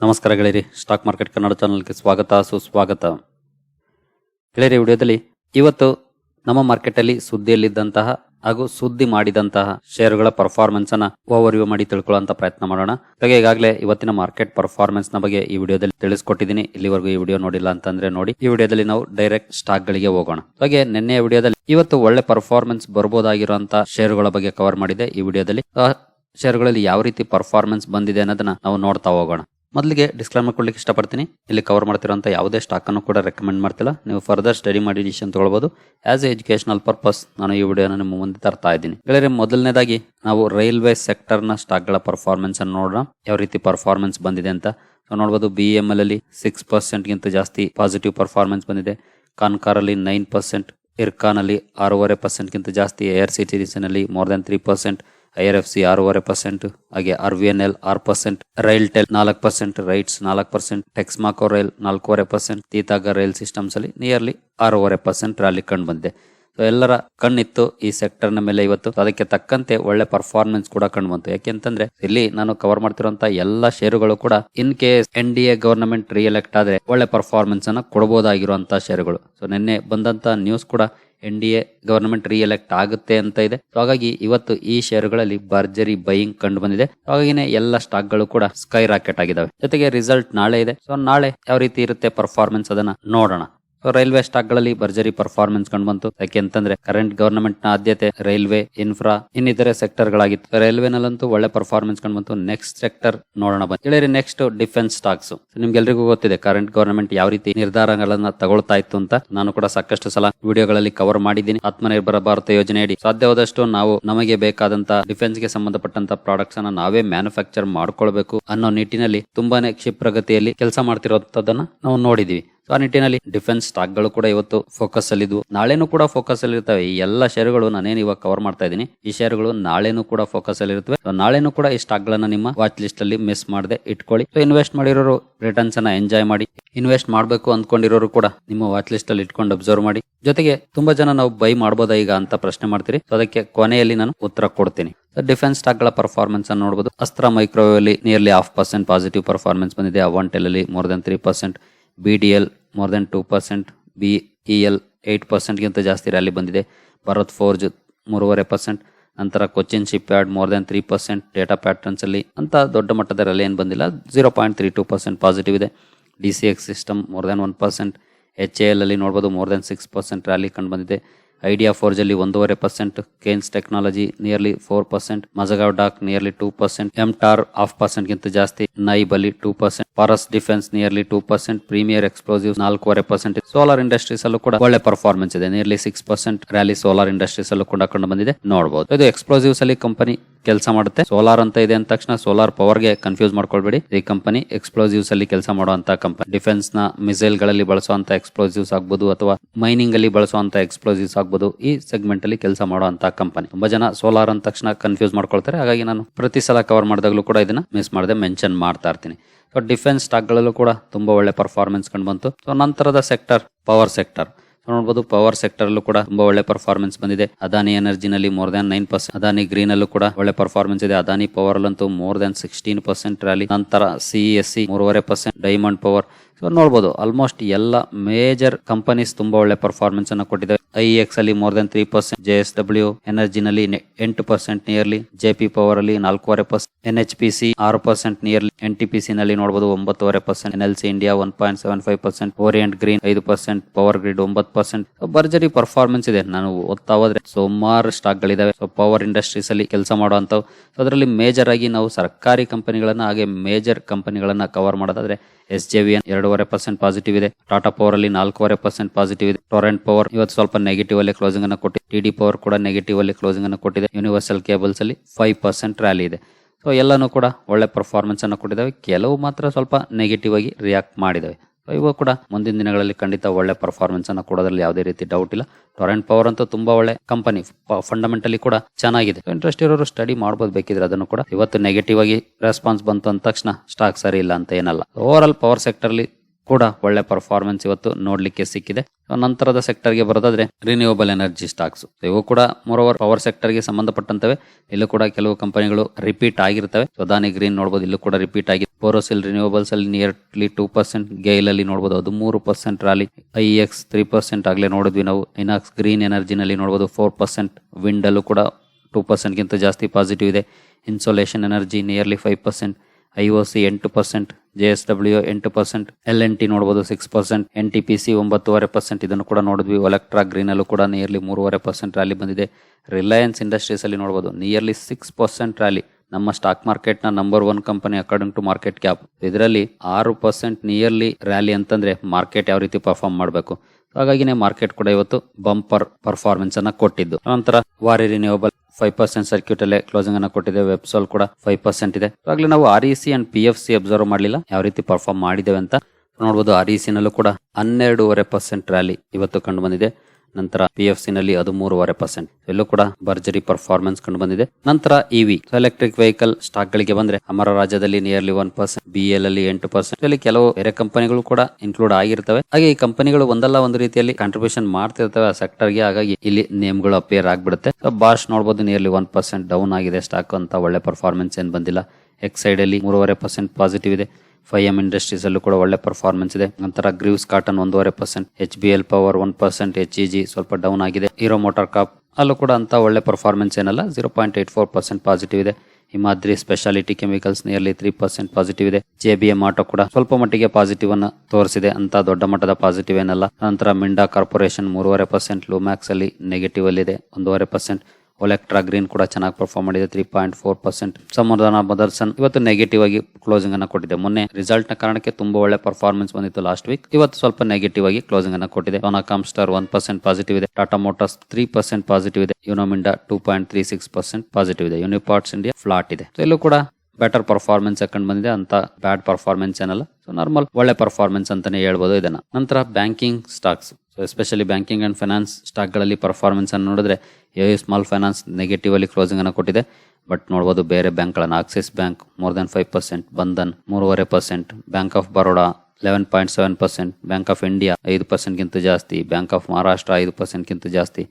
ನಮಸ್ಕಾರ ಗೆಳೆಯರಿ. Stock market Kannada ಚಾನಲ್ಗೆ ಸ್ವಾಗತ, ಸುಸ್ವಾಗತ. ಗೆಳೆಯರಿ ವಿಡಿಯೋದಲ್ಲಿ ಇವತ್ತು ನಮ್ಮ ಮಾರ್ಕೆಟ್ ಅಲ್ಲಿ ಸುದ್ದಿಯಲ್ಲಿದ್ದಂತಹ ಹಾಗೂ ಸುದ್ದಿ ಮಾಡಿದಂತಹ ಶೇರುಗಳ ಪರ್ಫಾರ್ಮೆನ್ಸ್ ಅನ್ನ ಓವರ್ ವ್ಯೂ ಮಾಡಿ ತಿಳ್ಕೊಳ್ಳುವಂತ ಪ್ರಯತ್ನ ಮಾಡೋಣ. ಹಾಗೆ ಈಗಾಗಲೇ ಇವತ್ತಿನ ಮಾರ್ಕೆಟ್ ಪರ್ಫಾರ್ಮೆನ್ಸ್ನ ಬಗ್ಗೆ ಈ ವಿಡಿಯೋದಲ್ಲಿ ತಿಳಿಸ್ಕೊಟ್ಟಿದ್ದೀನಿ. ಇಲ್ಲಿವರೆಗೂ ಈ ವಿಡಿಯೋ ನೋಡಿಲ್ಲ ಅಂತಂದ್ರೆ ನೋಡಿ. ಈ ವಿಡಿಯೋದಲ್ಲಿ ನಾವು ಡೈರೆಕ್ಟ್ ಸ್ಟಾಕ್ ಗಳಿಗೆ ಹೋಗೋಣ. ಹಾಗೆ ನಿನ್ನೆ ವಿಡಿಯೋದಲ್ಲಿ ಇವತ್ತು ಒಳ್ಳೆ ಪರ್ಫಾರ್ಮೆನ್ಸ್ ಬರ್ಬೋದಾಗಿರುವಂತಹ ಶೇರುಗಳ ಬಗ್ಗೆ ಕವರ್ ಮಾಡಿದೆ. ಈ ವಿಡಿಯೋದಲ್ಲಿ ಶೇರುಗಳಲ್ಲಿ ಯಾವ ರೀತಿ ಪರ್ಫಾರ್ಮೆನ್ಸ್ ಬಂದಿದೆ ಅನ್ನೋದನ್ನ ನಾವು ನೋಡ್ತಾ ಹೋಗೋಣ. ಮೊದಲಿಗೆ ಡಿಸ್ಕ್ಲೈಮರ್ ಕೊಡ್ಲಿಕ್ಕೆ ಇಷ್ಟಪಡ್ತೀನಿ. ಇಲ್ಲಿ ಕವರ್ ಮಾಡ್ತಿರೋಂಥ ಯಾವುದೇ ಸ್ಟಾಕನ್ನು ಕೂಡ ರೆಕಮೆಂಡ್ ಮಾಡ್ತಿಲ್ಲ. ನೀವು ಫರ್ದರ್ ಸ್ಟಡಿ ಮಾಡಿ ಡಿಸಿಷನ್ ತೊಗೊಳ್ಬೋದು. ಆಸ್ ಎ ಎಜುಕೇಶನಲ್ ಪರ್ಪಸ್ ನಾನು ಈ ವಿಡಿಯೋನ ನಿಮ್ಮ ಮುಂದೆ ತರ್ತಾ ಇದ್ದೀನಿ. ಗೆಳೆಯರೆ, ಮೊದಲನೇದಾಗಿ ನಾವು ರೈಲ್ವೆ ಸೆಕ್ಟರ್ನ ಸ್ಟಾಕ್ಗಳ ಸ್ಟಾಕ್ಗಳ ಪರ್ಫಾರ್ಮೆನ್ಸ್ ಅನ್ನು ನೋಡೋಣ. ಯಾವ ರೀತಿ ಪರ್ಫಾರ್ಮೆನ್ಸ್ ಬಂದಿದೆ ಅಂತ. ಸೊ ನೋಡಬಹುದು ಬಿ ಎಂ ಎಲ್ ಅಲ್ಲಿ ಸಿಕ್ಸ್ ಪರ್ಸೆಂಟ್ಗಿಂತ ಜಾಸ್ತಿ ಪಾಸಿಟಿವ್ ಪರ್ಫಾರ್ಮೆನ್ಸ್ ಬಂದಿದೆ. ಕಾನ್ಕಾರಲ್ಲಿ ನೈನ್ ಪರ್ಸೆಂಟ್ ಇರ್ಕಾನಲ್ಲಿ ಆರೂವರೆ ಆರೂವರೆ ಜಾಸ್ತಿ ಗಿಂತ ಜಾಸ್ತಿ ಸಿ ಟಿ ನಲ್ಲಿ more than three percent I R F C ಆರೂವರೆ ಪರ್ಸೆಂಟ್ ಹಾಗೆ ಆರ್ ವಿ ಎನ್ ಎಲ್ ಆರು ಪರ್ಸೆಂಟ್ ರೈಲ್ ಟೆಲ್ ನಾಲ್ಕು ಪರ್ಸೆಂಟ್ ರೈಟ್ಸ್ ನಾಲ್ಕು ಪರ್ಸೆಂಟ್ ಟೆಕ್ಸ್ಮಾಕೋ ರೈಲ್ ನಾಲ್ಕೂವರೆ ಪರ್ಸೆಂಟ್ ತೀತಾಗ ರೈಲ್ ಸಿಸ್ಟಮ್ಸ್ ಅಲ್ಲಿ ನಿಯರ್ಲಿ ಆರೂವರೆ ಪರ್ಸೆಂಟ್ ರ್ಯಾಲಿ ಕಂಡು ಬಂದಿದೆ. ಸೊ ಎಲ್ಲರ ಕಣ್ಣಿತ್ತು ಈ ಸೆಕ್ಟರ್ನ ಮೇಲೆ ಇವತ್ತು. ಅದಕ್ಕೆ ತಕ್ಕಂತೆ ಒಳ್ಳೆ ಪರ್ಫಾರ್ಮೆನ್ಸ್ ಕೂಡ ಕಂಡು ಬಂತು. ಯಾಕೆಂತಂದ್ರೆ ಇಲ್ಲಿ ನಾನು ಕವರ್ ಮಾಡ್ತಿರುವಂತಹ ಎಲ್ಲಾ ಷೇರುಗಳು ಕೂಡ in case N D A government reelect ಆದ್ರೆ ಒಳ್ಳೆ ಪರ್ಫಾರ್ಮೆನ್ಸ್ ಅನ್ನ ಕೊಡಬಹುದಾಗಿರುವಂತಹ ಷೇರುಗಳು ಸೊ ನಿನ್ನೆ ಬಂದಂತ ನ್ಯೂಸ್ ಕೂಡ N D A government reelect ಆಗುತ್ತೆ ಅಂತ ಇದೆ. ಹಾಗಾಗಿ ಇವತ್ತು ಈ ಶೇರುಗಳಲ್ಲಿ ಭರ್ಜರಿ ಬೈಯಿಂಗ್ ಕಂಡು ಬಂದಿದೆ. ಹಾಗಾಗಿನೇ ಎಲ್ಲ ಸ್ಟಾಕ್ಗಳು ಕೂಡ ಸ್ಕೈ ರಾಕೆಟ್ ಆಗಿದಾವೆ. ಜೊತೆಗೆ ರಿಸಲ್ಟ್ ನಾಳೆ ಇದೆ. ಸೊ ನಾಳೆ ಯಾವ ರೀತಿ ಇರುತ್ತೆ ಪರ್ಫಾರ್ಮೆನ್ಸ್ ಅದನ್ನ ನೋಡೋಣ. ರೈಲ್ವೆ ಸ್ಟಾಕ್ಗಳಲ್ಲಿ ಭರ್ಜರಿ ಪರ್ಫಾರ್ಮೆನ್ಸ್ ಕಂಡು ಬಂತು. ಯಾಕೆ ಅಂತಂದ್ರೆ ಕರೆಂಟ್ ಗವರ್ನಮೆಂಟ್ನ ಆದ್ಯತೆ, ರೈಲ್ವೆ ಇನ್ಫ್ರಾ ಇನ್ನಿತರೆ ಸೆಕ್ಟರ್ ಗಳಾಗಿತ್ತು ರೈಲ್ವೆ ನಲ್ಲಂತೂ ಒಳ್ಳೆ ಪರ್ಫಾರ್ಮೆನ್ಸ್ ಕಂಡು ಬಂತು. ನೆಕ್ಸ್ಟ್ ಸೆಕ್ಟರ್ ನೋಡೋಣ ಬನ್ನಿ. ಹೇಳಿರಿ ನೆಕ್ಸ್ಟ್ ಡಿಫೆನ್ಸ್ ಸ್ಟಾಕ್ಸ್ ನಿಮ್ಗೆಲ್ರಿಗೂ ಗೊತ್ತಿದೆ ಕರೆಂಟ್ ಗವರ್ನಮೆಂಟ್ ಯಾವ ರೀತಿ ನಿರ್ಧಾರಗಳನ್ನ ತಗೊಳ್ತಾ ಇತ್ತು ಅಂತ. ನಾನು ಕೂಡ ಸಾಕಷ್ಟು ಸಲ ವಿಡಿಯೋಗಳಲ್ಲಿ ಕವರ್ ಮಾಡಿದ್ದೀನಿ. ಆತ್ಮನಿರ್ಭರ ಭಾರತ ಯೋಜನೆಯಡಿ ಸಾಧ್ಯವಾದಷ್ಟು ನಾವು ನಮಗೆ ಬೇಕಾದಂತ ಡಿಫೆನ್ಸ್ಗೆ ಸಂಬಂಧಪಟ್ಟಂತ ಪ್ರಾಡಕ್ಟ್ಸ್ ಅನ್ನ ನಾವೇ ಮ್ಯಾನುಫ್ಯಾಕ್ಚರ್ ಮಾಡ್ಕೊಳ್ಬೇಕು ಅನ್ನೋ ನಿಟ್ಟಿನಲ್ಲಿ ತುಂಬಾನೇ ಕ್ಷಿಪ್ರಗತಿಯಲ್ಲಿ ಕೆಲಸ ಮಾಡ್ತಿರೋದನ್ನ ನಾವು ನೋಡಿದೀವಿ. ಆ ನಿಟ್ಟಿನಲ್ಲಿ ಡಿಫೆನ್ಸ್ ಸ್ಟಾಕ್ಗಳು ಕೂಡ ಇವತ್ತು ಫೋಕಸ್ ಅಲ್ಲಿ ಇದ್ವು ನಾಳೆನೂ ಕೂಡ ಫೋಕಸ್ ಅಲ್ಲಿ ಇರ್ತವೆ ಈ ಎಲ್ಲ ಶೇರ್ಗಳು ನಾನೇನು ಇವಾಗ ಕವರ್ ಮಾಡ್ತಾ ಇದ್ದೀನಿ. ಈ ಶೇರುಗಳು ನಾಳೆನೂ ಕೂಡ ಫೋಕಸ್ ಅಲ್ಲಿ ಇರ್ತವೆ ನಾಳೆನು ಕೂಡ ಈ ಸ್ಟಾಕ್ ಗಳನ್ನ ನಿಮ್ಮ ವಾಚ್ ಲಿಸ್ಟ್ ಅಲ್ಲಿ ಮಿಸ್ ಮಾಡದೆ ಇಟ್ಕೊಳ್ಳಿ. ಸೊ ಇನ್ವೆಸ್ಟ್ ಮಾಡಿರೋರು ರಿಟರ್ನ್ಸ್ ಅನ್ನ ಎಂಜಾಯ್ ಮಾಡಿ. ಇನ್ವೆಸ್ಟ್ ಮಾಡಬೇಕು ಅಂದ್ಕೊಂಡಿರೋರು ಕೂಡ ನಿಮ್ಮ ವಾಚ್ ಲಿಸ್ಟ್ ಅಲ್ಲಿ ಇಟ್ಕೊಂಡು ಅಬ್ಸರ್ವ್ ಮಾಡಿ. ಜೊತೆಗೆ ತುಂಬಾ ಜನ ನಾವು ಬೈ ಮಾಡಬಹುದಾ ಈಗ ಅಂತ ಪ್ರಶ್ನೆ ಮಾಡ್ತೀರಿ. ಸೊ ಅದಕ್ಕೆ ಕೊನೆಯಲ್ಲಿ ನಾನು ಉತ್ತರ ಕೊಡ್ತೀನಿ. ಡಿಫೆನ್ಸ್ ಸ್ಟಾಕ್ಗಳ ಪರ್ಫಾರ್ಮೆನ್ಸ್ ಅನ್ನು ನೋಡಬಹುದು Astra microwave nearly half percent positive performance ಬಂದಿದೆ. ಅವನ್ ಟೆಲ್ ಅಲ್ಲಿ more than three percent B more than two percent. B, E, L eight ಪರ್ಸೆಂಟ್ಗಿಂತ ಜಾಸ್ತಿ ರ್ಯಾಲಿ ಬಂದಿದೆ. ಭಾರತ್ ಫೋರ್ಜ್ ಮೂರುವರೆ ಪರ್ಸೆಂಟ್. ನಂತರ Cochin shipyard more than three percent. Data ಪ್ಯಾಟ್ರನ್ಸಲ್ಲಿ ಅಂತ ದೊಡ್ಡ ಮಟ್ಟದ ರ್ಯಾಲಿ ಏನು ಬಂದಿಲ್ಲ. Zero point three two percent positive ಇದೆ. D C X system more than one percent. H A L ಅಲ್ಲಿ ನೋಡ್ಬೋದು more than six percent rally ಕಂಡು ಬಂದಿದೆ. ಐಡಿಯಾ ಫೋರ್ಜಲ್ಲಿ ಒಂದೂವರೆ percent Kaynes technology nearly four percent Mazagaon dock nearly two percent MTAR half percent ಗಿಂತ ಜಾಸ್ತಿ ನೈ ಬಲಿ two percent forest defence nearly two percent premier explosive ನಾಲ್ಕೂವರೆ ಪರ್ಸೆಂಟ್ ಸೋಲಾರ್ ಇಂಡಸ್ಟ್ರೀಸ್ ಅಲ್ಲೂ ಕೂಡ ಒಳ್ಳೆ ಪರ್ಫಾರ್ಮೆನ್ಸ್ ಇದೆ nearly six percent rally solar industries ಅಲ್ಲೂ ಕೂಡ ಕಂಡು ಬಂದಿದೆ ನೋಡಬಹುದು ಇದು ಎಕ್ಸ್ಪ್ಲೋಸಿವ್ಸ್ ಅಲ್ಲಿ ಕಂಪನಿ ಕೆಲಸ ಮಾಡುತ್ತೆ ಸೋಲಾರ್ ಅಂತ ಇದೆ ಅಂದ ತಕ್ಷಣ ಸೋಲಾರ್ ಪವರ್ಗೆ ಕನ್ಫ್ಯೂಸ್ ಮಾಡ್ಕೊಳ್ಬೇಡಿ, ಈ ಕಂಪನಿ ಎಕ್ಸ್ಪ್ಲೋಸಿವ್ಸ್ ಅಲ್ಲಿ ಕೆಲಸ ಮಾಡುವಂತಹ ಕಂಪನಿ ಡಿಫೆನ್ಸ್ನ ಮಿಸೈಲ್ಗಳಲ್ಲಿ ಬಳಸುವಂತ ಎಕ್ಸ್ಪ್ಲೋಸಿವ್ಸ್ ಆಗಬಹುದು ಅಥವಾ ಮೈನಿಂಗ್ ಅಲ್ಲಿ ಬಳಸುವಂತ ಎಕ್ಸ್ಪ್ಲೋಸಿವ್ಸ್ ಆಗ್ಬೋದು ಈ ಸೆಗ್ಮೆಂಟ್ ಅಲ್ಲಿ ಕೆಲಸ ಮಾಡುವಂತ ಕಂಪನಿ ತುಂಬಾ ಜನ ಸೋಲಾರ್ ಅಂದ ತಕ್ಷಣ ಕನ್ಫ್ಯೂಸ್ ಮಾಡ್ಕೊಳ್ತಾರೆ. ಹಾಗಾಗಿ ನಾನು ಪ್ರತಿ ಸಲ ಕವರ್ ಮಾಡಿದಾಗಲೂ ಕೂಡ ಇದನ್ನ ಮಿಸ್ ಮಾಡದೆ ಮೆನ್ಷನ್ ಮಾಡ್ತಾ ಇರ್ತೀನಿ. ಸೊ ಡಿಫೆನ್ಸ್ ಸ್ಟಾಕ್ ಗಳಲ್ಲೂ ಕೂಡ ತುಂಬಾ ಒಳ್ಳೆ ಪರ್ಫಾರ್ಮೆನ್ಸ್ ಕಂಡು ಬಂತು. ಸೊ ನಂತರದ ಸೆಕ್ಟರ್ ಪವರ್ ಸೆಕ್ಟರ್ ನೋಡಬಹುದು ಪವರ್ ಸೆಕ್ಟರ್ ಅಲ್ಲೂ ಕೂಡ ತುಂಬಾ ಒಳ್ಳೆ ಪರ್ಫಾರ್ಮೆನ್ಸ್ ಬಂದಿದೆ. Adani ಎನರ್ಜಿನಲ್ಲಿ more than nine percent Adani green ಅಲ್ಲೂ ಕೂಡ ಒಳ್ಳೆ ಪರ್ಫಾರ್ಮೆನ್ಸ್ ಇದೆ. ಅದಾನಿ ಪವರ್ ಅಲ್ಲಂತೂ more than sixteen percent rally ನಂತರ ಸಿಇಎಸ್ಸಿ ಎಸ್ ಸಿ ಮೂರುವರೆ ಪರ್ಸೆಂಟ್ ಡೈಮಂಡ್ ಪವರ್ ಸೊ ನೋಡ್ಬೋದು. ಆಲ್ಮೋಸ್ಟ್ ಎಲ್ಲ ಮೇಜರ್ ಕಂಪನೀಸ್ ತುಂಬಾ ಒಳ್ಳೆ ಪರ್ಫಾರ್ಮೆನ್ಸ್ ಅನ್ನು ಕೊಟ್ಟಿದೆ. ಐ ಎಕ್ಸ್ ಅಲ್ಲಿ more than three percent J S W ಎನರ್ಜಿನಲ್ಲಿ ಎಂಟು percent nearly J P power ಅಲ್ಲಿ ನಾಲ್ಕೂವರೆ percent N H P C ಆರು percent nearly N T P C ನಲ್ಲಿ ನೋಡಬಹುದು ಒಂಬತ್ತುವರೆ percent N L C India one point seven five percent orient green ಐದು percent power grid ಒಂಬತ್ತು percent ಭರ್ಜರಿ performance ಇದೆ. ನಾನು ಓದ್ತಾ ಹೋದ್ರೆ ಸುಮಾರು ಸ್ಟಾಕ್ ಗಳಿದಾವೆ ಸೊ ಪವರ್ ಇಂಡಸ್ಟ್ರೀಸ್ ಅಲ್ಲಿ ಕೆಲಸ ಮಾಡುವಂತವು ಅದರಲ್ಲಿ ಮೇಜರ್ ಆಗಿ ನಾವು ಸರ್ಕಾರಿ ಕಂಪನಿಗಳನ್ನ ಹಾಗೆ ಮೇಜರ್ ಕಂಪನಿಗಳನ್ನ ಕವರ್ ಮಾಡೋದಾದ್ರೆ ಎಸ್ ಜೆ ವಿ ಎನ್ ಎರಡೂವರೆ ಪರ್ಸೆಂಟ್ ಪಾಸಿಟಿವ್ ಇದೆ. ಟಾಟಾ ಪವರ್ ಅಲ್ಲಿ ನಾಲ್ಕೂವರೆ ಪರ್ಸೆಂಟ್ ಪಾಸಿಟಿವ್ ಇದೆ. ಟೊರೆಂಟ್ ಪವರ್ ಇವತ್ತು ಸ್ವಲ್ಪ ನೆಗೆಟಿವ್ ಅಲ್ಲಿ ಕ್ಲೋಸಿಂಗ್ ಅನ್ನು ಕೊಟ್ಟಿದೆ. ಟಿ ಡಿ ಪವರ್ ಕೂಡ ನೆಗೆಟಿವ್ ಅಲ್ಲಿ ಕ್ಲೋಸಿಂಗ್ ಅನ್ನು ಕೊಟ್ಟಿದೆ. ಯೂನಿವರ್ಸಲ್ ಕೇಬಲ್ಸ್ ಅಲ್ಲಿ ಫೈವ್ ಪರ್ಸೆಂಟ್ ರ್ಯಾಲಿ ಇದೆ. ಸೊ ಎಲ್ಲನೂ ಕೂಡ ಒಳ್ಳೆ ಪರ್ಫಾರ್ಮೆನ್ಸ್ ಅನ್ನು ಕೊಟ್ಟಿದ್ದಾವೆ. ಕೆಲವು ಮಾತ್ರ ಸ್ವಲ್ಪ ನೆಗೆಟಿವ್ ಆಗಿ ರಿಯಾಕ್ಟ್ ಮಾಡಿದಾವೆ ಸೊ ಇವು ಕೂಡ ಮುಂದಿನ ದಿನಗಳಲ್ಲಿ ಖಂಡಿತ ಒಳ್ಳೆ ಪರ್ಫಾರ್ಮೆನ್ಸ್ ಅನ್ನು ಕೊಡೋದ್ರಲ್ಲಿ ಯಾವುದೇ ರೀತಿ ಡೌಟ್ ಇಲ್ಲ. ಟೊರೆಂಟ್ ಪವರ್ ಅಂತೂ ತುಂಬಾ ಒಳ್ಳೆ ಕಂಪನಿ ಫಂಡಮೆಂಟಲಿ ಕೂಡ ಚೆನ್ನಾಗಿದೆ. ಇಂಟ್ರೆಸ್ಟ್ ಇರೋರು ಸ್ಟಡಿ ಮಾಡ್ಬೋದು ಬೇಕಿದ್ರೆ ಅದನ್ನು ಕೂಡ. ಇವತ್ತು ನೆಗೆಟಿವ್ ಆಗಿ ರೆಸ್ಪಾನ್ಸ್ ಬಂತು ಅಂದ ತಕ್ಷಣ ಸ್ಟಾಕ್ ಸರಿ ಇಲ್ಲ ಅಂತ ಏನಲ್ಲ. ಓವರ್ ಆಲ್ ಪವರ್ ಸೆಕ್ಟರ್ ಅಲ್ಲಿ ಕೂಡ ಒಳ್ಳೆ ಪರ್ಫಾರ್ಮೆನ್ಸ್ ಇವತ್ತು ನೋಡ್ಲಿಕ್ಕೆ ಸಿಕ್ಕಿದೆ. ನಂತರದ ಸೆಕ್ಟರ್ಗೆ ಬರೋದಾದ್ರೆ ರಿನ್ಯೂವಬಲ್ ಎನರ್ಜಿ ಸ್ಟಾಕ್ಸ್ ಇವು ಕೂಡ ಮೋರೋವರ್ ಪವರ್ ಸೆಕ್ಟರ್ಗೆ ಸಂಬಂಧಪಟ್ಟಂತವೆ. ಇಲ್ಲೂ ಕೂಡ ಕೆಲವು ಕಂಪನಿಗಳು ರಿಪೀಟ್ ಆಗಿರ್ತವೆ. ಸೊದಾನಿ ಗ್ರೀನ್ ನೋಡಬಹುದು ಇಲ್ಲೂ ಕೂಡ ರಿಪೀಟ್ ಆಗಿದೆ ಬೋರೋಸಿಲ್ ರಿನ್ಯೂವಬಲ್ಸ್ ಅಲ್ಲಿ ನಿಯರ್ಲಿ ಟೂ ಪರ್ಸೆಂಟ್ ಗೈಲ್ ಅಲ್ಲಿ ನೋಡಬಹುದು ಅದು ಮೂರು percent rally I X three percent ಆಗಲೇ ನೋಡಿದ್ವಿ ನಾವು. ಇನಾಕ್ಸ್ ಗ್ರೀನ್ ಎನರ್ಜಿನಲ್ಲಿ ನೋಡಬಹುದು ಫೋರ್ ಪರ್ಸೆಂಟ್ ವಿಂಡ್ ಅಲ್ಲೂ ಕೂಡ ಟೂ ಪರ್ಸೆಂಟ್ಗಿಂತ ಜಾಸ್ತಿ ಪಾಸಿಟಿವ್ ಇದೆ. Insolation energy nearly five percent I O C ಎಂಟು ಪರ್ಸೆಂಟ್, ಜೆ ಎಸ್ ಡಬ್ಲ್ಯೂ ಎಂಟು ಪರ್ಸೆಂಟ್, ಎಲ್ ಎನ್ ಟಿ ನೋಡಬಹುದು six percent, N T P C ಒಂಬತ್ತುವರೆ ಪರ್ಸೆಂಟ್ ಇದನ್ನು ಕೂಡ ನೋಡಿದ್ವಿ. ಒಲೆಕ್ಟ್ರಾ ಗ್ರೀನ್ ಅಲ್ಲೂ ಕೂಡ ನಿಯರ್ಲಿ ಮೂರುವರೆ ಪರ್ಸೆಂಟ್ ರ್ಯಾಲಿ ಬಂದಿದೆ. ರಿಲಯನ್ಸ್ ಇಂಡಸ್ಟ್ರೀಸ್ ಅಲ್ಲಿ ನೋಡಬಹುದು ನಿಯರ್ಲಿ ಸಿಕ್ಸ್ ಪರ್ಸೆಂಟ್ ರ್ಯಾಲಿ ನಮ್ಮ stock ಮಾರ್ಕೆಟ್ನ number one company according to market cap ಇದರಲ್ಲಿ ಆರು ಪರ್ಸೆಂಟ್ ನಿಯರ್ಲಿ ರ್ಯಾಲಿ ಅಂತಂದ್ರೆ ಮಾರ್ಕೆಟ್ ಯಾವ ರೀತಿ ಪರ್ಫಾರ್ಮ್ ಮಾಡಬೇಕು. ಹಾಗಾಗಿನೇ ಮಾರ್ಕೆಟ್ ಕೂಡ ಇವತ್ತು ಬಂಪರ್ ಪರ್ಫಾರ್ಮೆನ್ಸ್ ಅನ್ನ ಕೊಟ್ಟಿದ್ದು. ನಂತರ Waaree renewable five percent circuit ಅಲ್ಲೇ ಕ್ಲೋಸಿಂಗ್ ಅನ್ನ ಕೊಟ್ಟಿದೆ. ವೆಬ್ಸಾಲ್ ಕೂಡ ಫೈವ್ ಪರ್ಸೆಂಟ್ ಇದೆ. ಆಗ್ಲೇ ನಾವು R E C and P F C observe ಮಾಡಲಿಲ್ಲ. ಯಾವ ರೀತಿ ಪರ್ಫಾರ್ಮ್ ಮಾಡಿದ್ದೇವೆ ಅಂತ ನೋಡಬಹುದು ಆರ್ ಇ ಸಿ ನಲ್ಲೂ ಕೂಡ ಹನ್ನೆರಡೂವರೆ ಪರ್ಸೆಂಟ್ ರ್ಯಾಲಿ ಇವತ್ತು ಕಂಡು ಬಂದಿದೆ. ನಂತರ ಪಿ ಎಫ್ ಸಿ ನಲ್ಲಿ ಅದು ಮೂರುವರೆ ಪರ್ಸೆಂಟ್ ಎಲ್ಲೂ ಕೂಡ ಭರ್ಜರಿ ಪರ್ಫಾರ್ಮೆನ್ಸ್ ಕಂಡು ಬಂದಿದೆ. ನಂತರ ಇವಿ ಎಲೆಕ್ಟ್ರಿಕ್ ವೆಹಿಕಲ್ ಸ್ಟಾಕ್ ಗಳಿಗೆ ಬಂದ್ರೆ ಅಮರ ರಾಜ್ಯದಲ್ಲಿ nearly one percent B L ಅಲ್ಲಿ ಎಂಟು ಪರ್ಸೆಂಟ್ ಇಲ್ಲಿ ಕೆಲವು ಬೇರೆ ಕಂಪನಿಗಳು ಕೂಡ ಇನ್ಕ್ಲೂಡ್ ಆಗಿರ್ತವೆ. ಹಾಗೆ ಈ ಕಂಪನಿಗಳು ಒಂದಲ್ಲ ಒಂದು ರೀತಿಯಲ್ಲಿ ಕಾಂಟ್ರಿಬ್ಯೂಷನ್ ಮಾಡ್ತಿರ್ತವೆ. ಆ ಸೆಕ್ಟರ್ಗೆ ಹಾಗಾಗಿ ಇಲ್ಲಿ ನೇಮ್ಗಳು ಅಪಿಯರ್ ಆಗ್ಬಿಡುತ್ತೆ ಬಾಷ್ ನೋಡಬಹುದು ನಿಯರ್ಲಿ ಒನ್ ಪರ್ಸೆಂಟ್ ಡೌನ್ ಆಗಿದೆ ಸ್ಟಾಕ್ ಅಂತ. ಒಳ್ಳೆ ಪರ್ಫಾರ್ಮೆನ್ಸ್ ಏನ್ ಬಂದಿಲ್ಲ. ಎಕ್ಸ್ ಅಲ್ಲಿ ಮೂರುವರೆ ಪರ್ಸೆಂಟ್ ಪಾಸಿಟಿವ್ ಇದೆ. ಫೈ ಎಂ ಇಂಡಸ್ಟ್ರೀಸ್ ಅಲ್ಲೂ ಕೂಡ ಒಳ್ಳೆ ಪರ್ಫಾರ್ಮೆನ್ಸ್ ಇದೆ. ನಂತರ ಗ್ರೀವ್ಸ್ ಕಾಟನ್ ಒಂದೂವರೆ percent H B L power one percent H E G ಸ್ವಲ್ಪ ಡೌನ್ ಆಗಿದೆ. ಹೀರೋ ಮೋಟಾರ್ ಕಾಪ್ ಅಲ್ಲೂ ಕೂಡ ಅಂತ ಒಳ್ಳೆ ಪರ್ಫಾರ್ಮೆನ್ಸ್ ಏನಲ್ಲ zero point eight four percent positive ಇದೆ. Himadri specialty chemicals nearly three percent positive ಇದೆ. ಜೆ ಬಿ ಎಂ ಆಟೋ ಕೂಡ ಸ್ವಲ್ಪ ಮಟ್ಟಿಗೆ ಪಾಸಿಟಿವ್ ಅನ್ನ ತೋರಿಸಿದೆ. ಅಂತ ದೊಡ್ಡ ಮಟ್ಟದ ಪಾಸಿಟಿವ್ ಏನಲ್ಲ. ನಂತರ ಮಿಂಡಾ ಕಾರ್ಪೊರೇಷನ್ ಮೂರುವರೆ ಪರ್ಸೆಂಟ್ ಲೂಮ್ಯಾಕ್ಸ್ ಅಲ್ಲಿ ನೆಗೆಟಿವ್ ಅಲ್ಲಿ ಇದೆ ಒಂದೂವರೆ ಪರ್ಸೆಂಟ್ ಒಲೆಕ್ಟ್ರಾ ಗ್ರೀನ್ ಕೂಡ ಚೆನ್ನಾಗಿ ಪರ್ಫಾರ್ಮ್ ಮಾಡಿದೆ three point four percent Samvardhana Motherson ಇವತ್ತು ನೆಗೆಟಿವ್ ಆಗಿ ಕ್ಲೋಸಿಂಗ್ ಅನ್ನ ಕೊಟ್ಟಿದೆ. ಮೊನ್ನೆ ರಿಸಲ್ಟ್ನ ಕಾರಣಕ್ಕೆ ತುಂಬಾ ಒಳ್ಳೆ ಪರ್ಫಾರ್ಮೆನ್ಸ್ ಬಂದಿತ್ತು ಲಾಸ್ಟ್ ವೀಕ್ ಇವತ್ತು ಸ್ವಲ್ಪ ನೆಗೆಟಿವ್ ಆಗಿ ಕ್ಲೋಸಿಂಗ್ ಅನ್ನ ಕೊಟ್ಟಿದೆ. ಸೋನಾಕಾಮ್ ಸ್ಟಾರ್ ಒನ್ ಪರ್ಸೆಂಟ್ ಪಾಸಿಟಿವ್ ಇದೆ. Tata motors three percent positive ಇದೆ. ಯುನೋಮಿಂಡಾ two point three six percent positive ಇದೆ. ಯೂನಿಪಾರ್ಟ್ಸ್ ಇಂಡಿಯಾ ಫ್ಲಾಟ್ ಇದೆ. ಇಲ್ಲೂ ಕೂಡ ಬೆಟರ್ ಪರ್ಫಾರ್ಮೆನ್ಸ್ ಕಂಡು ಬಂದಿದೆ. ಅಂತ ಬ್ಯಾಡ್ ಪರ್ಫಾರ್ಮೆನ್ಸ್ ಏನಲ್ಲ. ಸೊ ನಾರ್ಮಲ್ ಒಳ್ಳೆ ಪರ್ಫಾರ್ಮೆನ್ಸ್ ಅಂತಾನೆ ಹೇಳ್ಬೋದು ಇದನ್ನ. ನಂತರ banking stocks especially banking and finance ಸ್ಟಾಕ್ಗಳಲ್ಲಿ ಪರ್ಫಾರ್ಮೆನ್ಸನ್ನು ನೋಡಿದ್ರೆ ಎ ಸ್ಮಾಲ್ ಫೈನಾನ್ಸ್ ನೆಗೆಟಿವ್ ಅಲ್ಲಿ ಕ್ಲೋಸಿಂಗ್ ಅನ್ನು ಕೊಟ್ಟಿದೆ. ಬಟ್ ನೋಡ್ಬೋದು ಬೇರೆ ಬ್ಯಾಂಕ್ಗಳನ್ನು Axis Bank more than five percent Bandhan ಮೂರುವರೆ percent Bank of Baroda eleven point seven percent Bank of India ಐದು ಪರ್ಸೆಂಟ್ಗಿಂತ ಜಾಸ್ತಿ ಬ್ಯಾಂಕ್ ಆಫ್ ಮಹಾರಾಷ್ಟ್ರ ಐದು ಪರ್ಸೆಂಟ್ಗಿಂತ ಜಾಸ್ತಿ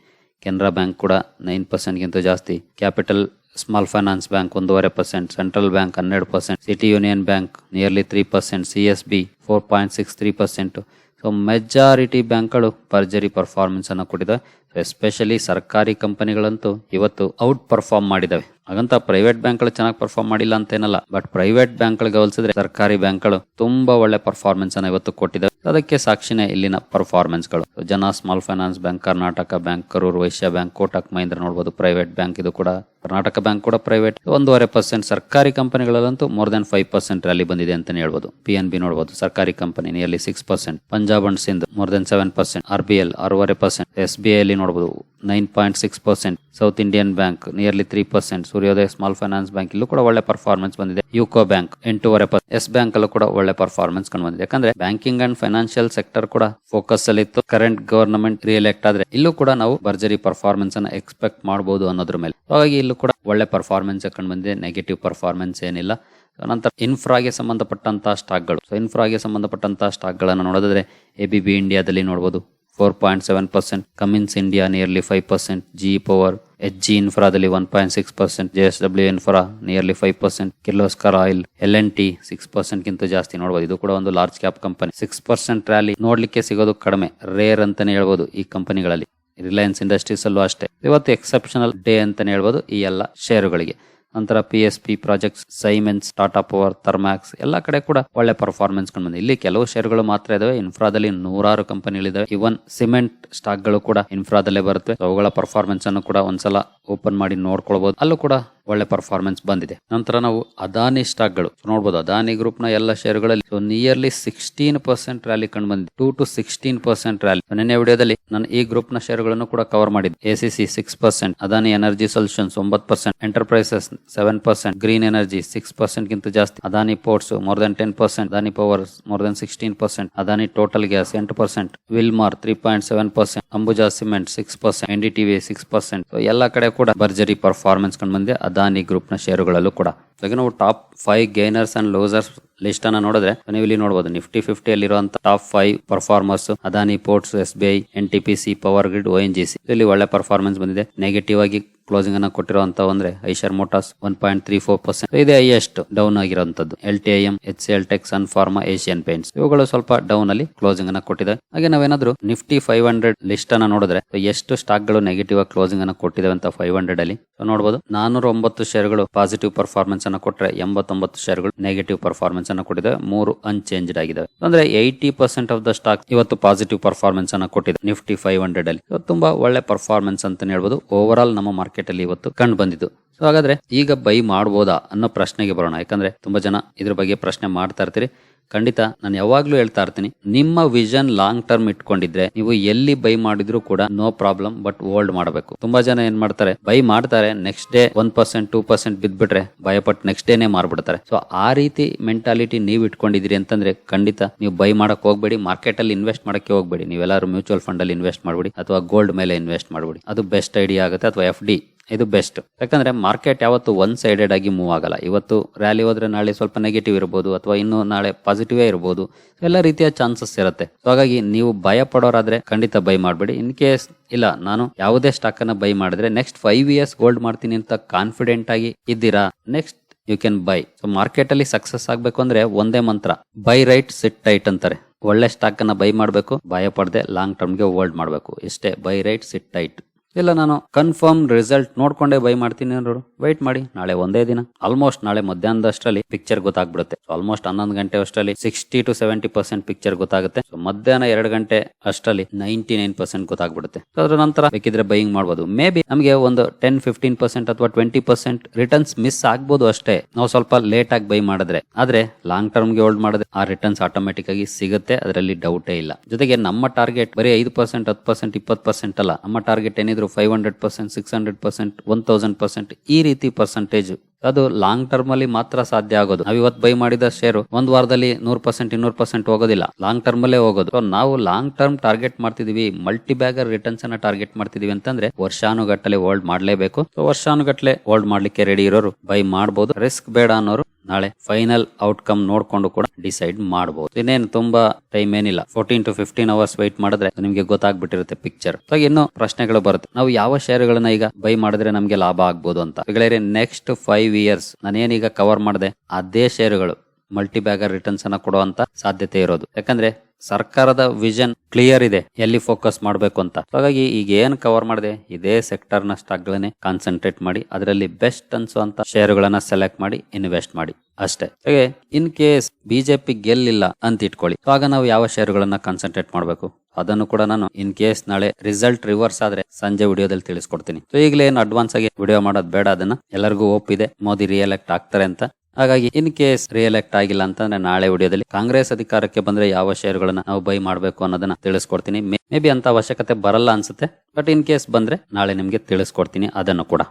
ಕೆನರಾ ಬ್ಯಾಂಕ್ ಕೂಡ ನೈನ್ ಪರ್ಸೆಂಟ್ಗಿಂತ ಜಾಸ್ತಿ ಕ್ಯಾಪಿಟಲ್ ಸ್ಮಾಲ್ ಫೈನಾನ್ಸ್ ಬ್ಯಾಂಕ್ ಒಂದೂವರೆ ಪರ್ಸೆಂಟ್ ಸೆಂಟ್ರಲ್ ಬ್ಯಾಂಕ್ ಹನ್ನೆರಡು percent City Union Bank nearly three percent C S B four point six three percent so majority ಬ್ಯಾಂಕ್ಗಳು ಪರ್ಜರಿ ಪರ್ಫಾರ್ಮೆನ್ಸ್ ಅನ್ನು ಕೊಟ್ಟಿದ್ದಾವೆ. ಎಸ್ಪೆಷಲಿ ಸರ್ಕಾರಿ ಕಂಪನಿಗಳಂತೂ ಇವತ್ತು ಔಟ್ ಪರ್ಫಾರ್ಮ್ ಮಾಡಿದಾವೆ ಹಾಗಂತ ಪ್ರೈವೇಟ್ ಬ್ಯಾಂಕ್ಗಳು ಚೆನ್ನಾಗಿ ಪರ್ಫಾರ್ಮ್ ಮಾಡಿಲ್ಲ ಅಂತ ಏನಲ್ಲ ಬಟ್ ಪ್ರೈವೇಟ್ ಬ್ಯಾಂಕ್ಗಳಿಗೆ ಹೋಲಿಸಿದ್ರೆ ಸರ್ಕಾರಿ ಬ್ಯಾಂಕ್ಗಳು ತುಂಬಾ ಒಳ್ಳೆ ಪರ್ಫಾರ್ಮೆನ್ಸ್ ಅನ್ನ ಇವತ್ತು ಕೊಟ್ಟಿದ್ದಾವೆ ಅದಕ್ಕೆ ಸಾಕ್ಷಿನೇ ಇಲ್ಲಿನ ಪರ್ಫಾರ್ಮೆನ್ಸ್ಗಳು ಜನ small finance bank Karnataka bank Karur Vysya bank Kotak, Mahindra ನೋಡಬಹುದು ಪ್ರೈವೇಟ್ ಬ್ಯಾಂಕ್ ಇದು ಕೂಡ, ಕರ್ನಾಟಕ ಬ್ಯಾಂಕ್ ಕೂಡ ಪ್ರೈವೇಟ್ ಒಂದೂವರೆ ಪರ್ಸೆಂಟ್ ಸರ್ಕಾರಿ ಕಂಪನಿಗಳಲ್ಲಂತೂ more than five percent rally ಬಂದಿದೆ ಅಂತಾನೆ ಹೇಳ್ಬೋದು. ಪಿ ಎನ್ ಬಿ ನೋಡಬಹುದು ಸರ್ಕಾರಿ company nearly six percent Punjab and Sindh more than seven percent R B L ಆರೂವರೆ ಪರ್ಸೆಂಟ್ ಎಸ್ ಬಿ ಐ ಅಲ್ಲಿ ನೋಡಬಹುದು nine point six percent south Indian bank nearly three percent Suryoday small finance bank ಇಲ್ಲೂ ಕೂಡ ಒಳ್ಳೆ performance ಬಂದಿದೆ. UCO bank ಎಂಟೂವರೆ percent S bank ಅಲ್ಲೂ ಕೂಡ ಒಳ್ಳೆ ಪರ್ಫಾರ್ಮೆನ್ಸ್ ಕಂಡು ಬಂದಿದೆ. ಯಾಕಂದ್ರೆ ಬ್ಯಾಂಕಿಂಗ್ ಅಂಡ್ ಫೈನಾನ್ಷಿಯಲ್ ಸೆಕ್ಟರ್ ಕೂಡ ಫೋಕಸ್ ಅಲ್ಲಿ ಇತ್ತು. ಕರೆಂಟ್ ಗವರ್ನಮೆಂಟ್ ರಿಎಲೆಕ್ಟ್ ಆದ್ರೆ ಇಲ್ಲೂ ಕೂಡ ನಾವು ಭರ್ಜರಿ ಪರ್ಫಾರ್ಮೆನ್ಸ್ ಅನ್ನ ಎಕ್ಸ್ಪೆಕ್ಟ್ ಮಾಡಬಹುದು ಅನ್ನೋದ್ರ ಮೇಲೆ. ಹಾಗಾಗಿ ಇಲ್ಲೂ ಕೂಡ ಒಳ್ಳೆ ಪರ್ಫಾರ್ಮೆನ್ಸ್ ಕಂಡು ಬಂದಿದೆ. ನೆಗೆಟಿವ್ ಪರ್ಫಾರ್ಮೆನ್ಸ್ ಏನಿಲ್ಲ. ನಂತರ ಇನ್ಫ್ರಾಗೆ ಸಂಬಂಧಪಟ್ಟಂತಹ ಸ್ಟಾಕ್ಗಳು ಸೊ ಇನ್ಫ್ರಾಗೆ ಸಂಬಂಧಪಟ್ಟಂತಹ ಸ್ಟಾಕ್ಗಳನ್ನು ನೋಡಿದ್ರೆ ಎ ಬಿ ಬಿ ಇಂಡಿಯಾದಲ್ಲಿ ನೋಡಬಹುದು four point seven percent Cummins India nearly five percent G power H G ಇನ್ಫ್ರಾದಲ್ಲಿ one point six percent J S W infra nearly five percent Kirloskar oil L N T six percent ಗಿಂತ ಜಾಸ್ತಿ ನೋಡಬಹುದು ಇದು ಕೂಡ ಒಂದು large cap company six percent rally ನೋಡ್ಲಿಕ್ಕೆ ಸಿಗೋದು ಕಡಿಮೆ rare ಅಂತಾನೆ ಹೇಳ್ಬೋದು ಈ ಕಂಪನಿಗಳಲ್ಲಿ ರಿಲಯನ್ಸ್ ಇಂಡಸ್ಟ್ರೀಸ್ ಅಲ್ಲೂ ಅಷ್ಟೇ. ಇವತ್ತು ಎಕ್ಸೆಪ್ಷನಲ್ ಡೇ ಅಂತಾನೆ ಹೇಳ್ಬೋದು ಈ ಎಲ್ಲ ಷೇರುಗಳಿಗೆ ನಂತರ P S P projects Siemens Tata power Thermax ಎಲ್ಲ ಕಡೆ ಕೂಡ ಒಳ್ಳೆ ಪರ್ಫಾರ್ಮೆನ್ಸ್ ಕಂಡು ಬಂದಿದೆ. ಇಲ್ಲಿ ಕೆಲವು ಶೇರ್ಗಳು ಮಾತ್ರ ಇದಾವೆ. ಇನ್ಫ್ರಾದಲ್ಲಿ ನೂರಾರು ಕಂಪನಿಗಳಿದಾವೆ ಇವನ್ ಸಿಮೆಂಟ್ ಸ್ಟಾಕ್ಗಳು ಕೂಡ ಇನ್ಫ್ರಾದಲ್ಲೇ ಬರುತ್ತೆ. ಅವುಗಳ ಪರ್ಫಾರ್ಮೆನ್ಸ್ ಅನ್ನು ಕೂಡ ಒಂದ್ಸಲ ಓಪನ್ ಮಾಡಿ ನೋಡ್ಕೊಳ್ಬಹುದು ಅಲ್ಲೂ ಕೂಡ ಒಳ್ಳೆ ಪರ್ಫಾರ್ಮೆನ್ಸ್ ಬಂದಿದೆ. ನಂತರ ನಾವು ಅದಾನಿ ಸ್ಟಾಕ್ಗಳು. ನೋಡಬಹುದು ಅದಾನಿ ಗ್ರೂಪ್ನ ಎಲ್ಲ ಷೇರುಗಳಲ್ಲಿ ನಿಯರ್ಲಿ ಸಿಕ್ಸ್ಟೀನ್ ಪರ್ಸೆಂಟ್ ರ್ಯಾಲಿ ಕಂಡು ಬಂದಿದೆ. Two to sixteen percent rally ನಿನ್ನೆ ವಿಡಿಯೋದಲ್ಲಿ ನಾನು ಈ ಗ್ರೂಪ್ನ ಷೇರುಗಳನ್ನು ಕೂಡ ಕವರ್ ಮಾಡಿದ್ದೆ. C six percent Adani energy solutions ಒಂಬತ್ತು percent enterprises seven percent green energy six percent ಗಿಂತ ಜಾಸ್ತಿ Adani ports more than ten percent Adani power more than sixteen percent Adani total gas ಎಂಟು percent Wilmar three point seven percent Ambuja cement six percent N D TV six percent ಎಲ್ಲ ಕಡೆ ಕೂಡ ಭರ್ಜರಿ performance ಕಂಡು ಬಂದಿದೆ. ಅದಾನಿ ಗ್ರೂಪ್ನ ಶೇರುಗಳಲ್ಲೂ ಕೂಡ ಹಾಗೆ ನಾವು top five gainers and losers list ಅನ್ನ ನೋಡಿದ್ರೆ ನೀವು ಇಲ್ಲಿ ನೋಡಬಹುದು ನಿಫ್ಟಿ ಫಿಫ್ಟಿ ಅಲ್ಲಿರುವಂತಹ top five performers Adani ports S B I N T P C power grid O N G C ಇಲ್ಲಿ ಒಳ್ಳೆ ಪರ್ಫಾರ್ಮೆನ್ಸ್ ಬಂದಿದೆ. ನೆಗೆಟಿವ್ ಆಗಿ ಕ್ಲೋಸಿಂಗ್ ಅನ್ನ ಕೊಟ್ಟಿರುವಂತ ಅಂದ್ರೆ Eicher Motors one point three four percent. ಇದೆ ಹೈಯೆಸ್ಟ್ ಡೌನ್ ಆಗಿರುವಂತದ್ದು L T M, H L techs ಅನ್ pharma Asian paints. ಇವುಗಳು ಸ್ವಲ್ಪ ಡೌನ್ ಅಲ್ಲಿ ಕ್ಲೋಸಿಂಗ್ ಅನ್ನ ಕೊಟ್ಟಿದೆ. ಹಾಗೆ ನಾವೇನಾದ್ರು ನಿಫ್ಟಿ ಫೈವ್ ಹಂಡ್ರೆಡ್ ಲಿಸ್ಟ್ ಅನ್ನ ನೋಡಿದ್ರೆ ಎಷ್ಟು ಸ್ಟಾಕ್ಗಳು ನೆಗೆಟಿವ್ ಆಗಿ ಕ್ಲೋಸಿಂಗ್ ಅನ್ನ ಕೊಟ್ಟಿದೆ ಅಂತ ಫೈವ್ ಹಂಡ್ರೆಡ್ ಅಲ್ಲಿ. ನೋಡಬಹುದು ನಾನೂರ ಒಂಬತ್ತು ಶೇರ್ಗಳು ಪಾಸಿಟಿವ್ ಪರ್ಫಾರ್ಮೆನ್ಸ್ ಅನ್ನ ಕೊಟ್ಟರೆ ಎಂಬತ್ತೊಂಬತ್ತು ಶೇರ್ಗಳು ನೆಗೆಟಿವ್ ಪರ್ಫಾರ್ಮೆನ್ಸ್ ಅನ್ನ ಕೊಟ್ಟಿದೆ ಮೂರು ಅನ್ಚೇಂಜ್ಡ್ ಆಗಿದೆ ಅಂದ್ರೆ eighty percent of the stock ಇವತ್ತು ಪಾಸಿಟಿವ್ ಪರ್ಫಾರ್ಮೆನ್ಸ್ ಅನ್ನ ಕೊಟ್ಟಿದೆ ನಿಫ್ಟಿ ಫೈವ್ ಹಂಡ್ರೆಡ್ ಅಲ್ಲಿ. ಇವತ್ತು ತುಂಬಾ ಒಳ್ಳೆ ಪರ್ಫಾರ್ಮೆನ್ಸ್ ಅಂತ ಹೇಳ್ಬೋದು. ಓವರ್ ಆಲ್ ನಮ್ಮ ಮಾರ್ಕೆಟ್ ಅಲ್ಲಿ ಇವತ್ತು ಕಂಡು ಬಂದಿದ್ದು. ಸೊ ಹಾಗಾದ್ರೆ ಈಗ ಬೈ ಮಾಡ್ಬೋದಾ ಅನ್ನೋ ಪ್ರಶ್ನೆಗೆ ಬರೋಣ. ಯಾಕಂದ್ರೆ ತುಂಬಾ ಜನ ಇದ್ರ ಬಗ್ಗೆ ಪ್ರಶ್ನೆ ಮಾಡ್ತಾ ಇರ್ತೀರಿ. ಖಂಡಿತ ನಾನು ಯಾವಾಗ್ಲೂ ಹೇಳ್ತಾ ಇರ್ತೀನಿ, ನಿಮ್ಮ ವಿಷನ್ ಲಾಂಗ್ ಟರ್ಮ್ ಇಟ್ಕೊಂಡಿದ್ರೆ ನೀವು ಎಲ್ಲಿ ಬೈ ಮಾಡಿದ್ರು ಕೂಡ ನೋ ಪ್ರಾಬ್ಲಮ್ ಬಟ್ ಹೋಲ್ಡ್ ಮಾಡಬೇಕು. ತುಂಬಾ ಜನ ಏನ್ ಮಾಡ್ತಾರೆ ಬೈ ಮಾಡ್ತಾರೆ next day one percent two percent ಬಿದ್ಬಿಟ್ರೆ ಭಯಪಟ್ಟು ನೆಕ್ಸ್ಟ್ ಡೇನೆ ಮಾರ್ಬಿಡ್ತಾರೆ. ಸೊ ಆ ರೀತಿ ಮೆಂಟಾಲಿಟಿ ನೀವು ಇಟ್ಕೊಂಡಿದ್ದೀರಿ ಅಂತಂದ್ರೆ ಖಂಡಿತ ನೀವು ಬೈ ಮಾಡಕ್ ಹೋಗ್ಬೇಡಿ ಮಾರ್ಕೆಟ್ ಅಲ್ಲಿ ಇನ್ವೆಸ್ಟ್ ಮಾಡಕ್ಕೆ ಹೋಗ್ಬೇಡಿ. ನೀವೆಲ್ಲರೂ ಮ್ಯೂಚುವಲ್ ಫಂಡ್ ಅಲ್ಲಿ ಇನ್ವೆಸ್ಟ್ ಮಾಡ್ಬಿಡಿ, ಅಥವಾ ಗೋಲ್ಡ್ ಮೇಲೆ ಇನ್ವೆಸ್ಟ್ ಮಾಡ್ಬಿಡಿ. ಅದು ಬೆಸ್ಟ್ ಐಡಿಯಾ ಆಗುತ್ತೆ, ಅಥವಾ ಎಫ್ ಡಿ ಇದು ಬೆಸ್ಟ್. ಯಾಕಂದ್ರೆ ಮಾರ್ಕೆಟ್ ಯಾವತ್ತು ಒನ್ ಸೈಡೆಡ್ ಆಗಿ ಮೂವ್ ಆಗಲ್ಲ. ಇವತ್ತು ರ್ಯಾಲಿ ಹೋದ್ರೆ ನಾಳೆ ಸ್ವಲ್ಪ ನೆಗೆಟಿವ್ ಇರ್ಬೋದು, ಅಥವಾ ಇನ್ನು ನಾಳೆ ಪಾಸಿಟಿವ್ ಇರ್ಬೋದು. ಎಲ್ಲ ರೀತಿಯ ಚಾನ್ಸಸ್ ಇರುತ್ತೆ. ಸೊ ಹಾಗಾಗಿ ನೀವು ಭಯ ಪಡೋರಾದ್ರೆ ಖಂಡಿತ ಬೈ ಮಾಡಬೇಡಿ. ಇನ್ ಕೇಸ್ ಇಲ್ಲ, ನಾನು ಯಾವುದೇ ಸ್ಟಾಕ್ ಅನ್ನ ಬೈ ಮಾಡಿದ್ರೆ ನೆಕ್ಸ್ಟ್ ಫೈವ್ ಇಯರ್ಸ್ ಗೋಲ್ಡ್ ಮಾಡ್ತೀನಿ ಅಂತ ಕಾನ್ಫಿಡೆಂಟ್ ಆಗಿ ಇದ್ದೀರಾ? Next you can buy so market ಅಲ್ಲಿ ಸಕ್ಸಸ್ ಆಗ್ಬೇಕು ಅಂದ್ರೆ ಒಂದೇ ಮಂತ್ರ ಬೈ ರೈಟ್ ಸಿಟ್ ಟೈಟ್ ಅಂತಾರೆ. ಒಳ್ಳೆ ಸ್ಟಾಕ್ ಅನ್ನ ಬೈ ಮಾಡಬೇಕು, ಭಯ ಪಡದೆ ಲಾಂಗ್ ಟರ್ಮ್ಗೆ ಹೋಲ್ಡ್ ಮಾಡಬೇಕು. ಇಷ್ಟೇ ಬೈ ರೈಟ್ ಸಿಟ್ ಟೈಟ್ ಇಲ್ಲ, ನಾನು ಕನ್ಫರ್ಮ್ ರಿಸಲ್ಟ್ ನೋಡ್ಕೊಂಡೇ ಬೈ ಮಾಡ್ತೀನಿ ಅನ್ನೋರು. ವೈಟ್ ಮಾಡಿ, ನಾಳೆ ಒಂದೇ ದಿನ. ಆಲ್ಮೋಸ್ಟ್ ನಾಳೆ ಮಧ್ಯಾಹ್ನದಷ್ಟರಲ್ಲಿ ಪಿಕ್ಚರ್ ಗೊತ್ತಾಗ್ಬಿಡುತ್ತೆ. ಆಲ್ಮೋಸ್ಟ್ ಹನ್ನೊಂದು ಗಂಟೆ ಅಷ್ಟರಲ್ಲಿ sixty to seventy percent picture ಗೊತ್ತಾಗುತ್ತೆ ಮಧ್ಯಾಹ್ನ ಎರಡು ಗಂಟೆ ಅಷ್ಟರಲ್ಲಿ ನೈಂಟಿ ನೈನ್ ಪರ್ಸೆಂಟ್ ಗೊತ್ತಾಗ್ಬಿಡುತ್ತೆ ಅದ್ರ ನಂತರ ಬೇಕಿದ್ರೆ ಬೈಯಿಂಗ್ ಮಾಡಬಹುದು ಮೇ ಬಿ ನಮಗೆ ಒಂದು ಟೆನ್ ಫಿಫ್ಟೀನ್ ಪರ್ಸೆಂಟ್ ಅಥವಾ ಟ್ವೆಂಟಿ ಪರ್ಸೆಂಟ್ ರಿಟರ್ನ್ಸ್ ಮಿಸ್ ಆಗ್ಬೋದು ಅಷ್ಟೇ. ನಾವು ಸ್ವಲ್ಪ ಲೇಟ್ ಆಗಿ ಬೈ ಮಾಡಿದ್ರೆ. ಆದ್ರೆ ಲಾಂಗ್ ಟರ್ಮ್ಗೆ ಹೋಲ್ಡ್ ಮಾಡಿದ್ರೆ ಆ ರಿಟರ್ನ್ಸ್ ಆಟೋಮೆಟಿಕ್ ಆಗಿ ಸಿಗುತ್ತೆ. ಅದರಲ್ಲಿ ಡೌಟೇ ಇಲ್ಲ. ಜೊತೆಗೆ ನಮ್ಮ ಟಾರ್ಗೆಟ್ ಬರೀ ಐದು ಪರ್ಸೆಂಟ್ ಹತ್ತು ಪರ್ಸೆಂಟ್ ಇಪ್ಪತ್ತು ಪರ್ಸೆಂಟ್ ಅಲ್ಲ. ನಮ್ಮ ಟಾರ್ಗೆಟ್ ಏನಿದ್ರು five hundred percent six hundred percent one thousand percent ಈ ರೀತಿ ಪರ್ಸೆಂಟೇಜ್ ಅದು ಲಾಂಗ್ ಟರ್ಮ್ ಅಲ್ಲಿ ಮಾತ್ರ ಸಾಧ್ಯ ಆಗೋದು. ನಾವು ಇವತ್ತು ಬೈ ಮಾಡಿದ ಶೇರು ಒಂದ್ ವಾರದಲ್ಲಿ ನೂರ್ ಪರ್ಸೆಂಟ್ ಇನ್ನೂರು ಪರ್ಸೆಂಟ್ ಹೋಗೋದಿಲ್ಲ. ಲಾಂಗ್ ಟರ್ಮ್ ಅಲ್ಲೇ ಹೋಗೋದು. ನಾವು ಲಾಂಗ್ ಟರ್ಮ್ ಟಾರ್ಗೆಟ್ ಮಾಡ್ತಿದೀವಿ. ಮಲ್ಟಿ ಬ್ಯಾಗರ್ ರಿಟರ್ನ್ಸ್ ಅನ್ನ ಟಾರ್ಗೆಟ್ ಮಾಡ್ತಿದೀವಿ ಅಂತಂದ್ರೆ ವರ್ಷಾನುಗಟ್ಟಲೆ ಹೋಲ್ಡ್ ಮಾಡ್ಲೇಬೇಕು. ವರ್ಷಾನುಗಟ್ಟಲೆ ಹೋಲ್ಡ್ ಮಾಡ್ಲಿಕ್ಕೆ ರೆಡಿ ಇರೋರು ಬೈ ಮಾಡಬಹುದು ರಿಸ್ಕ್ ಬೇಡ ಅನ್ನೋರು ನಾಳೆ ಫೈನಲ್ ಔಟ್ಕಮ್ ನೋಡ್ಕೊಂಡು ಕೂಡ ಡಿಸೈಡ್ ಮಾಡಬಹುದು ಇನ್ನೇನು ತುಂಬಾ ಟೈಮ್ ಏನಿಲ್ಲ. Fourteen to fifteen hours wait ಮಾಡಿದ್ರೆ ನಿಮ್ಗೆ ಗೊತ್ತಾಗ್ಬಿಟ್ಟಿರುತ್ತೆ ಪಿಕ್ಚರ್ ಇನ್ನು ಪ್ರಶ್ನೆಗಳು ಬರುತ್ತೆ. ನಾವು ಯಾವ ಶೇರ್ಗಳನ್ನ ಈಗ ಬೈ ಮಾಡಿದ್ರೆ ನಮಗೆ ಲಾಭ ಆಗ್ಬಹುದು ಅಂತ. ಗೆಳೆಯರೆ ನೆಕ್ಸ್ಟ್ ಫೈವ್ ಇಯರ್ಸ್ ನಾನೇನೀಗ ಕವರ್ ಮಾಡಿದೆ ಅದೇ ಶೇರುಗಳು ಮಲ್ಟಿ ಬ್ಯಾಗರ್ ರಿಟರ್ನ್ಸ್ ಅನ್ನ ಕೊಡುವಂತ ಸಾಧ್ಯತೆ ಇರೋದು. ಯಾಕಂದ್ರೆ ಸರ್ಕಾರದ ವಿಷನ್ ಕ್ಲಿಯರ್ ಇದೆ, ಎಲ್ಲಿ ಫೋಕಸ್ ಮಾಡಬೇಕು ಅಂತ. ಹಾಗಾಗಿ ಈಗ ಏನ್ ಕವರ್ ಮಾಡಿದೆ, ಇದೇ ಸೆಕ್ಟರ್ನ ಸ್ಟಾಕ್ ಗಳನ್ನೇ ಕಾನ್ಸಂಟ್ರೇಟ್ ಮಾಡಿ, ಅದರಲ್ಲಿ ಬೆಸ್ಟ್ ಅನ್ಸುವಂತ ಶೇರ್ಗಳನ್ನ ಸೆಲೆಕ್ಟ್ ಮಾಡಿ ಇನ್ವೆಸ್ಟ್ ಮಾಡಿ, ಅಷ್ಟೇ. ಹಾಗೆ ಇನ್ ಕೇಸ್ ಬಿಜೆಪಿ ಗೆಲ್ಲಿಲ್ಲ ಅಂತ ಇಟ್ಕೊಳ್ಳಿ. ಆಗ ನಾವು ಯಾವ ಶೇರ್ಗಳನ್ನ ಕಾನ್ಸಂಟ್ರೇಟ್ ಮಾಡಬೇಕು? ಅದನ್ನು ಕೂಡ ನಾನು ಇನ್ ಕೇಸ್ ನಾಳೆ ರಿಸಲ್ಟ್ ರಿವರ್ಸ್ ಆದ್ರೆ ಸಂಜೆ ವಿಡಿಯೋದಲ್ಲಿ ತಿಳಿಸ್ಕೊಡ್ತೀನಿ. ಈಗಲೇ ಏನು ಅಡ್ವಾನ್ಸ್ ಆಗಿ ವಿಡಿಯೋ ಮಾಡೋದು ಬೇಡ, ಅದನ್ನ ಎಲ್ಲರಿಗೂ ಒಪ್ಪಿದೆ, ಮೋದಿ ರಿಯಲೆಕ್ಟ್ ಆಗ್ತಾರೆ ಅಂತ. ಹಾಗಾಗಿ ಇನ್ ಕೇಸ್ ರಿಯಲೆಕ್ಟ್ ಆಗಿಲ್ಲ ಅಂತಂದ್ರೆ ನಾಳೆ ವಿಡಿಯೋದಲ್ಲಿ ಕಾಂಗ್ರೆಸ್ ಅಧಿಕಾರಕ್ಕೆ ಬಂದ್ರೆ ಯಾವ ಶೇರುಗಳನ್ನ ನಾವು ಬೈ ಮಾಡಬೇಕು ಅನ್ನೋದನ್ನ ತಿಳಿಸ್ಕೊಡ್ತೀನಿ. ಮೇ ಬಿ ಅಂತ ಅವಶ್ಯಕತೆ ಬರಲ್ಲ ಅನ್ಸುತ್ತೆ. ಬಟ್ ಇನ್ ಕೇಸ್ ಬಂದ್ರೆ ನಾಳೆ ನಿಮ್ಗೆ ತಿಳಿಸ್ಕೊಡ್ತೀನಿ ಅದನ್ನು ಕೂಡ.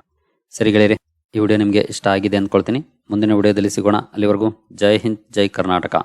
ಸರಿ ಗೆಳೆಯರಿ, ಈ ವಿಡಿಯೋ ನಿಮ್ಗೆ ಇಷ್ಟ ಆಗಿದೆ ಅಂದ್ಕೊಳ್ತೀನಿ ಮುಂದಿನ ವಿಡಿಯೋದಲ್ಲಿ ಸಿಗೋಣ. ಅಲ್ಲಿವರೆಗೂ ಜೈ ಹಿಂದ್, ಜೈ ಕರ್ನಾಟಕ.